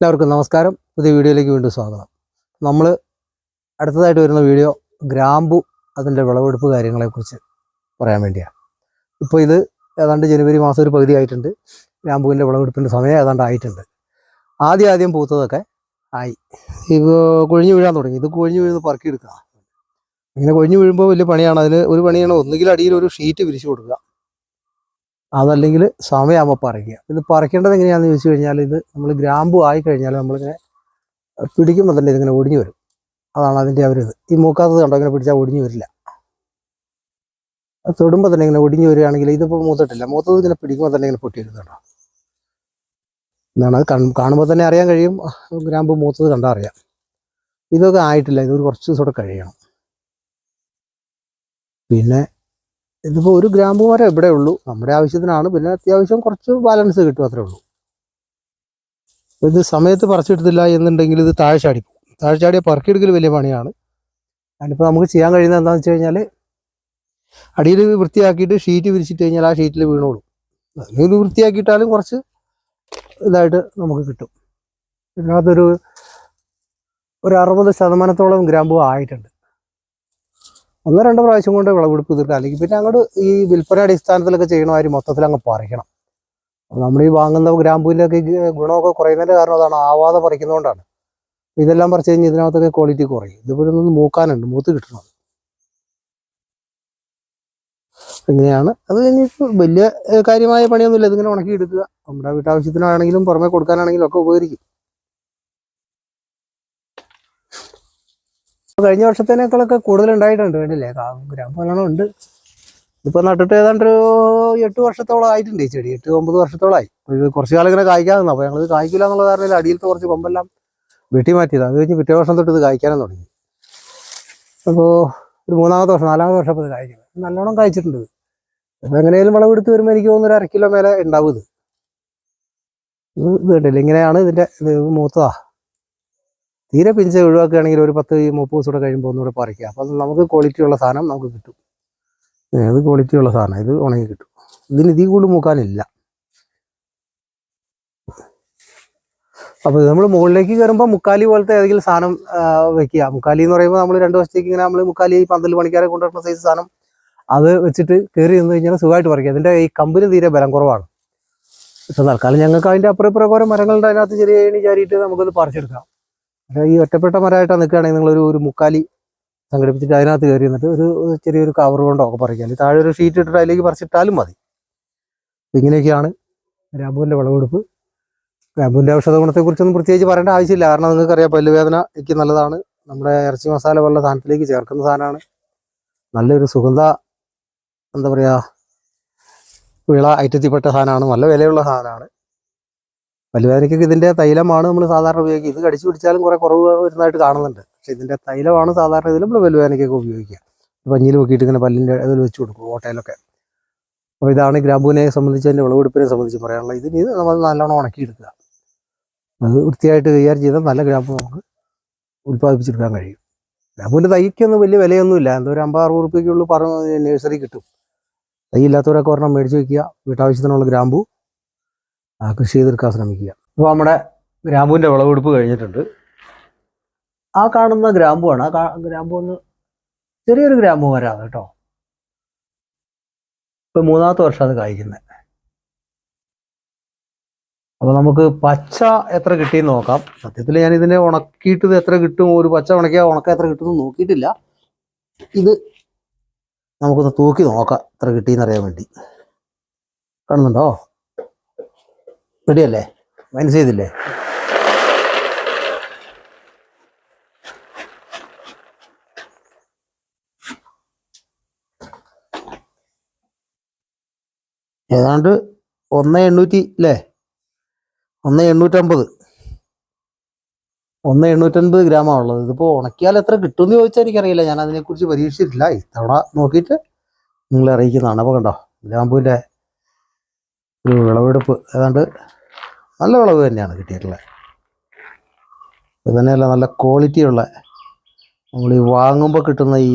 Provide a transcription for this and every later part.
എല്ലാവർക്കും നമസ്കാരം. പുതിയ വീഡിയോയിലേക്ക് വീണ്ടും സ്വാഗതം. നമ്മൾ അടുത്തതായിട്ട് വരുന്ന വീഡിയോ ഗ്രാമ്പു അതിന്റെ വിളവെടുപ്പ് കാര്യങ്ങളെക്കുറിച്ച് പറയാൻ വേണ്ടിയാണ്. ഇപ്പോൾ ഇത് ഏതാണ്ട് ജനുവരി മാസം ഒരു പകുതി ആയിട്ടുണ്ട്. ഗ്രാമ്പുവിന്റെ വിളവെടുപ്പിന്റെ സമയം ഏതാണ്ട് ആയിട്ടുണ്ട്. ആദ്യം ആദ്യം പൂത്തതൊക്കെ ആയി. ഇത് കൊഴിഞ്ഞു വീഴാൻ തുടങ്ങി. ഇത് കൊഴിഞ്ഞു വീഴുന്നത് പറക്കിയെടുക്കുക ഇങ്ങനെ കൊഴിഞ്ഞു വീഴുമ്പോൾ വലിയ പണിയാണ്. അതിന് ഒരു പണിയാണ്. ഒന്നുകിൽ അടിയിൽ ഒരു ഷീറ്റ് വിരിച്ചു കൊടുക്കുക. അതല്ലെങ്കിൽ സമയമാകുമ്പോൾ പറിക്കുക. ഇത് പറിക്കേണ്ടത് എങ്ങനെയാണെന്ന് ചോദിച്ചു കഴിഞ്ഞാൽ ഇത് നമ്മൾ ഗ്രാമ്പു ആയി കഴിഞ്ഞാൽ നമ്മളിങ്ങനെ പിടിക്കുമ്പോൾ തന്നെ ഇതിങ്ങനെ ഒടിഞ്ഞു വരും. അതാണ് അതിന്റെ ആ ഇത്. ഈ മൂക്കാത്തത് കണ്ടോ? ഇങ്ങനെ പിടിച്ചാൽ ഒടിഞ്ഞു വരില്ല. അത് തൊടുമ്പോൾ തന്നെ ഇങ്ങനെ ഒടിഞ്ഞു വരികയാണെങ്കിൽ ഇതിപ്പോൾ മൂത്തിട്ടില്ല. മൂത്തത് ഇങ്ങനെ പിടിക്കുമ്പോൾ തന്നെ ഇങ്ങനെ പൊട്ടിയിരുന്നുണ്ടോ എന്താണ് അത് കാണുമ്പോൾ തന്നെ അറിയാൻ കഴിയും. ഗ്രാമ്പു മൂത്തത് കണ്ടാൽ അറിയാം. ഇതൊക്കെ ആയിട്ടില്ല. ഇതൊരു കുറച്ച് ദിവസം കൂടെ കഴിയണം. പിന്നെ ഇതിപ്പോൾ ഒരു ഗ്രാമ്പ് വരെ ഇവിടെ ഉള്ളൂ. നമ്മുടെ ആവശ്യത്തിനാണ്. പിന്നെ അത്യാവശ്യം കുറച്ച് ബാലൻസ് കിട്ടും അത്രേ ഉള്ളൂ. ഇത് സമയത്ത് പറിച്ചെടുത്തില്ല എന്നുണ്ടെങ്കിൽ ഇത് താഴെ ചാടി പോകും. താഴെ ചാടിയ പറക്കിയെടുക്കൽ വലിയ പണിയാണ്. അതിനിപ്പോൾ നമുക്ക് ചെയ്യാൻ കഴിയുന്നത് എന്താണെന്ന് വെച്ച് കഴിഞ്ഞാൽ അടിയിൽ വൃത്തിയാക്കിയിട്ട് ഷീറ്റ് വിരിച്ചിട്ട് കഴിഞ്ഞാൽ ആ ഷീറ്റിൽ വീണോളും. അതിൽ വൃത്തിയാക്കിയിട്ടാലും കുറച്ച് ഇതായിട്ട് നമുക്ക് കിട്ടും. ഇതിനകത്തൊരു ഒരു അറുപത് ശതമാനത്തോളം ഗ്രാമ്പു ആയിട്ടുണ്ട്. ഒന്നോ രണ്ടോ പ്രാവശ്യം കൊണ്ട് വിളവെടുപ്പ് തീർക്കുക അല്ലെങ്കിൽ പിന്നെ അങ്ങോട്ട് ഈ വിൽപ്പന അടിസ്ഥാനത്തിലൊക്കെ ചെയ്യണമാതിരി മൊത്തത്തിൽ അങ്ങ് പറിക്കണം. നമ്മൾ ഈ വാങ്ങുന്ന ഗ്രാമ്പൂവിന്റെയൊക്കെ ഗുണമൊക്കെ കുറയുന്നതിന്റെ കാരണം അതാണ്. ആവാതെ പറിക്കുന്നതുകൊണ്ടാണ്. ഇതെല്ലാം പറിച്ചു കഴിഞ്ഞാൽ ഇതിനകത്തൊക്കെ ക്വാളിറ്റി കുറയും. ഇതുപോലെ ഒന്ന് മൂക്കാനുണ്ട്. മൂത്ത് കിട്ടണം. ഇങ്ങനെയാണ്. അത് കഴിഞ്ഞിട്ട് വലിയ കാര്യമായ പണിയൊന്നുമില്ല. ഇതിങ്ങനെ ഉണക്കി എടുക്കുക നമ്മുടെ വീട്ടാവശ്യത്തിനാണെങ്കിലും പുറമെ കൊടുക്കാനാണെങ്കിലും ഒക്കെ ഉപകരിക്കും. കഴിഞ്ഞ വർഷത്തേനേക്കാളൊക്കെ കൂടുതൽ ഉണ്ടായിട്ടുണ്ട് വേണ്ടില്ലേ ഗ്രാമ്പ് നല്ലോണം ഉണ്ട്. ഇപ്പൊ നട്ടിട്ട് ഏതാണ്ട് ഒരു എട്ട് വർഷത്തോളം ആയിട്ടുണ്ട് ഈ ചെടി. എട്ട് ഒമ്പത് വർഷത്തോളമായി ഇത് കുറച്ച് കാലം ഇങ്ങനെ കായ്ക്കാന്നു അപ്പൊ ഞങ്ങൾ കായ്ക്കില്ല എന്നുള്ള കാരണം അടിയിലത്തെ കുറച്ച് കൊമ്പെല്ലാം വെട്ടി മാറ്റിയത്. അത് കഴിഞ്ഞ് പിറ്റേ വർഷം തൊട്ട് ഇത് കായ്ക്കാനും തുടങ്ങി. അപ്പോൾ ഒരു മൂന്നാമത്തെ വർഷം നാലാമത്തെ വർഷം അപ്പോൾ ഇത് കായ്ക്കുന്നത് നല്ലോണം കായ്ച്ചിട്ടുണ്ട്. ഇത്. അപ്പൊ എങ്ങനെയാലും വിളവെടുത്ത് വരുമ്പോൾ എനിക്ക് തോന്നുന്നു ഒരു അര കിലോ മേലെ ഉണ്ടാവും ഇത് ഇത് കണ്ടില്ല? ഇങ്ങനെയാണ് ഇതിന്റെ ഇത് മൂത്തതാ. തീരെ പിഞ്ച് ഒഴിവാക്കുകയാണെങ്കിൽ ഒരു പത്ത് ഈ മുപ്പത് ദിവസം കൂടെ കഴിയുമ്പോൾ ഒന്നുകൂടെ പറിക്കുക. അപ്പം നമുക്ക് ക്വാളിറ്റി ഉള്ള സാധനം നമുക്ക് കിട്ടും. ഏത് ഇത് ക്വാളിറ്റി ഉള്ള സാധനം. ഇത് ഉണങ്ങി കിട്ടും. ഇതിന് ഇതിൽ കൂടുതൽ മൂക്കാനില്ല. അപ്പോൾ നമ്മൾ മുകളിലേക്ക് കയറുമ്പോൾ മുക്കാലി പോലത്തെ ഏതെങ്കിലും സാധനം വെക്കുക. മുക്കാലി എന്ന് പറയുമ്പോൾ നമ്മൾ രണ്ട് വശത്തേക്ക് ഇങ്ങനെ നമ്മൾ മുക്കാലി പന്തൽ പണിക്കാരെ കൊണ്ടുവരുന്ന സൈസ് സാധനം. അത് വെച്ചിട്ട് കയറി നിന്ന് കഴിഞ്ഞാൽ സുഖമായിട്ട് പറിക്കുക. അതിന്റെ ഈ കമ്പിന് തീരെ ബലം കുറവാണ്. ഇപ്പം തൽക്കാലം ഞങ്ങൾക്ക് അതിന്റെ അപ്പുറം ഇപ്പുറം കുറേ മരങ്ങളുണ്ട്. അതിനകത്ത് ചെറിയ ചാരിയിട്ട് നമുക്കത് പറിച്ചെടുക്കാം. ഈ ഒറ്റപ്പെട്ട മരമായിട്ടാണ് നിൽക്കുകയാണെങ്കിൽ നിങ്ങളൊരു ഒരു മുക്കാലി സംഘടിപ്പിച്ചിട്ട് അതിനകത്ത് കയറി നിന്നിട്ട് ഒരു ചെറിയൊരു കവർ കൊണ്ടോ ഒക്കെ പറിക്കാം. താഴെ ഒരു ഷീറ്റ് ഇട്ടിട്ട് അതിലേക്ക് പറിച്ചിട്ടാലും മതി. ഇങ്ങനെയൊക്കെയാണ് ഗ്രാമ്പൂവിന്റെ വിളവെടുപ്പ്. ഗ്രാമ്പൂവിന്റെ ഔഷധ ഗുണത്തെക്കുറിച്ചൊന്നും പ്രത്യേകിച്ച് പറയേണ്ട ആവശ്യമില്ല. കാരണം നിങ്ങൾക്കറിയാം പല്ലുവേദനയ്ക്ക് നല്ലതാണ്. നമ്മുടെ ഇറച്ചി മസാല പോലുള്ള സാധനത്തിലേക്ക് ചേർക്കുന്ന സാധനമാണ്. നല്ലൊരു സുഗന്ധ എന്താ പറയുക വിള ഐറ്റത്തിൽപ്പെട്ട സാധനമാണ്. നല്ല വിലയുള്ള സാധനമാണ്. പല്ലുവേദനയ്ക്കൊക്കെ ഇതിന്റെ തൈലമാണ് നമ്മൾ സാധാരണ ഉപയോഗിക്കുക. ഇത് കടിച്ചു പിടിച്ചാലും കുറേ കുറവ് വരുന്നതായിട്ട് കാണുന്നുണ്ട്. പക്ഷേ ഇതിന്റെ തൈലമാണ് സാധാരണ ഇതിൽ നമ്മൾ പല്ലുവേദനയ്ക്കൊക്കെ ഉപയോഗിക്കുക. പഞ്ഞിയിൽ പൊക്കിയിട്ട് ഇങ്ങനെ പല്ലിന്റെ ഇതിൽ വെച്ച് കൊടുക്കും ഓട്ടയിലൊക്കെ. അപ്പോൾ ഇതാണ് ഗ്രാമ്പൂവിനെ സംബന്ധിച്ച് അതിന്റെ വിളവെടുപ്പിനെ സംബന്ധിച്ച് പറയാനുള്ളത്. ഇതിന് ഇത് നമ്മൾ നല്ലോണം ഉണക്കിയെടുക്കുക അത് വൃത്തിയായിട്ട് കൈകാര്യം ചെയ്താൽ നല്ല ഗ്രാമ്പു നമുക്ക് ഉൽപ്പാദിപ്പിച്ചെടുക്കാൻ കഴിയും. ഗ്രാമ്പൂവിന്റെ തൈക്കൊന്നും വലിയ വിലയൊന്നുമില്ല. എന്തോ ഒരു അമ്പത് അറുപത് റുപ്യക്കുള്ളൂ പറഞ്ഞ നഴ്സറി കിട്ടും. തൈ ഇല്ലാത്തവരൊക്കെ ഒരെണ്ണം മേടിച്ച് വയ്ക്കുക വീട്ടാവശ്യത്തിനുള്ള ഗ്രാമ്പു. കൃഷി ചെയ്തെടുക്കാൻ ശ്രമിക്കുക. അപ്പോൾ നമ്മുടെ ഗ്രാമ്പുവിന്റെ വിളവെടുപ്പ് കഴിഞ്ഞിട്ടുണ്ട്. ആ കാണുന്ന ഗ്രാമ്പുവാണ്. ആ കാ- ഗ്രാമ്പു ഒന്ന് ചെറിയൊരു ഗ്രാമ്പു മരാണ് കേട്ടോ. ഇപ്പം മൂന്നാമത്തെ വർഷം അത് കായ്ക്കുന്നത്. അപ്പൊ നമുക്ക് പച്ച എത്ര കിട്ടിയെന്ന് നോക്കാം. സത്യത്തിൽ ഞാൻ ഇതിനെ ഉണക്കിയിട്ട് എത്ര കിട്ടും? ഒരു പച്ച ഉണക്കിയാൽ ഉണക്ക എത്ര കിട്ടും നോക്കിയിട്ടില്ല. ഇത് നമുക്കൊന്ന് തൂക്കി നോക്കാം എത്ര കിട്ടിയെന്നറിയാൻ വേണ്ടി. കാണുന്നുണ്ടോ? റെഡിയല്ലേ മൈനസ് ചെയ്തില്ലേ? ഏതാണ്ട് ഒന്ന് എണ്ണൂറ്റി അല്ലേ ഒന്ന് എണ്ണൂറ്റമ്പത്. ഒന്ന് എണ്ണൂറ്റൻപത് ഗ്രാമാണ് ഉള്ളത്. ഇതിപ്പോൾ ഉണക്കിയാൽ എത്ര കിട്ടുമെന്ന് ചോദിച്ചാൽ എനിക്കറിയില്ല. ഞാൻ അതിനെക്കുറിച്ച് പരീക്ഷിച്ചിട്ടില്ല. ഇത്തവണ നോക്കിയിട്ട് നിങ്ങളെ അറിയിക്കുന്നതാണ്. അപ്പോൾ കണ്ടോ ഗ്രാമ്പൂവിന്റെ ഒരു വിളവെടുപ്പ്. ഏതാണ്ട് നല്ല വിളവ് തന്നെയാണ് കിട്ടിയിട്ടുള്ളത് ഇത് തന്നെയല്ല നല്ല ക്വാളിറ്റിയുള്ള നമ്മൾ ഈ വാങ്ങുമ്പോൾ കിട്ടുന്ന ഈ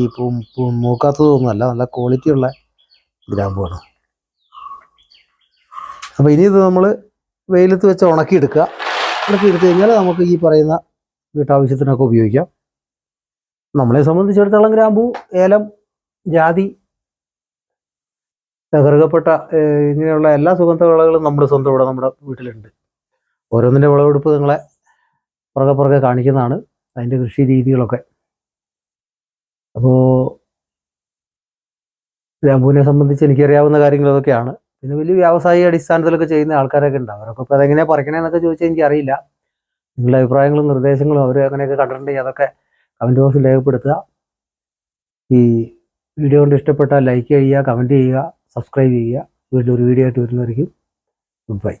മൂക്കാത്തതൊന്നുമല്ല നല്ല ക്വാളിറ്റിയുള്ള ഗ്രാമ്പുമാണ് അപ്പോൾ ഇനി ഇത് നമ്മൾ വെയിലത്ത് വെച്ച് ഉണക്കിയെടുക്കുക. ഉണക്കിയെടുത്ത് കഴിഞ്ഞാൽ നമുക്ക് ഈ പറയുന്ന വീട്ടാവശ്യത്തിനൊക്കെ ഉപയോഗിക്കാം. നമ്മളെ സംബന്ധിച്ചിടത്തോളം ഗ്രാമ്പു ഏലം ജാതി തകർക്കപ്പെട്ട ഇങ്ങനെയുള്ള എല്ലാ സുഗന്ധവിളകളും നമ്മുടെ സ്വന്തം ഇവിടെ നമ്മുടെ വീട്ടിലുണ്ട്. ഓരോന്നിന്റെ വിളവെടുപ്പ് നിങ്ങളെ പുറകെ പുറകെ കാണിക്കുന്നതാണ്. അതിന്റെ കൃഷി രീതികളൊക്കെ. അപ്പോൾ ഗ്രാമ്പൂവിനെ സംബന്ധിച്ച് എനിക്കറിയാവുന്ന കാര്യങ്ങൾ ഇതൊക്കെയാണ് പിന്നെ വലിയ വ്യാവസായിക അടിസ്ഥാനത്തിലൊക്കെ ചെയ്യുന്ന ആൾക്കാരൊക്കെ ഉണ്ട്. അവരൊക്കെ ഇപ്പോൾ അതെങ്ങനെയാണ് പറിക്കണേന്നൊക്കെ ചോദിച്ചാൽ എനിക്കറിയില്ല. നിങ്ങളുടെ അഭിപ്രായങ്ങളും നിർദ്ദേശങ്ങളും അവർ അങ്ങനെയൊക്കെ കണ്ടിട്ടുണ്ടെങ്കിൽ അതൊക്കെ കമന്റ് ബോക്സിൽ രേഖപ്പെടുത്തുക. ഈ വീഡിയോ കൊണ്ട് ഇഷ്ടപ്പെട്ടാൽ ലൈക്ക് ചെയ്യുക കമന്റ് ചെയ്യുക സബ്സ്ക്രൈബ് ചെയ്യുക. വീട്ടിലൊരു വീഡിയോ ആയിട്ട് വരുന്നതായിരിക്കും. Good bye.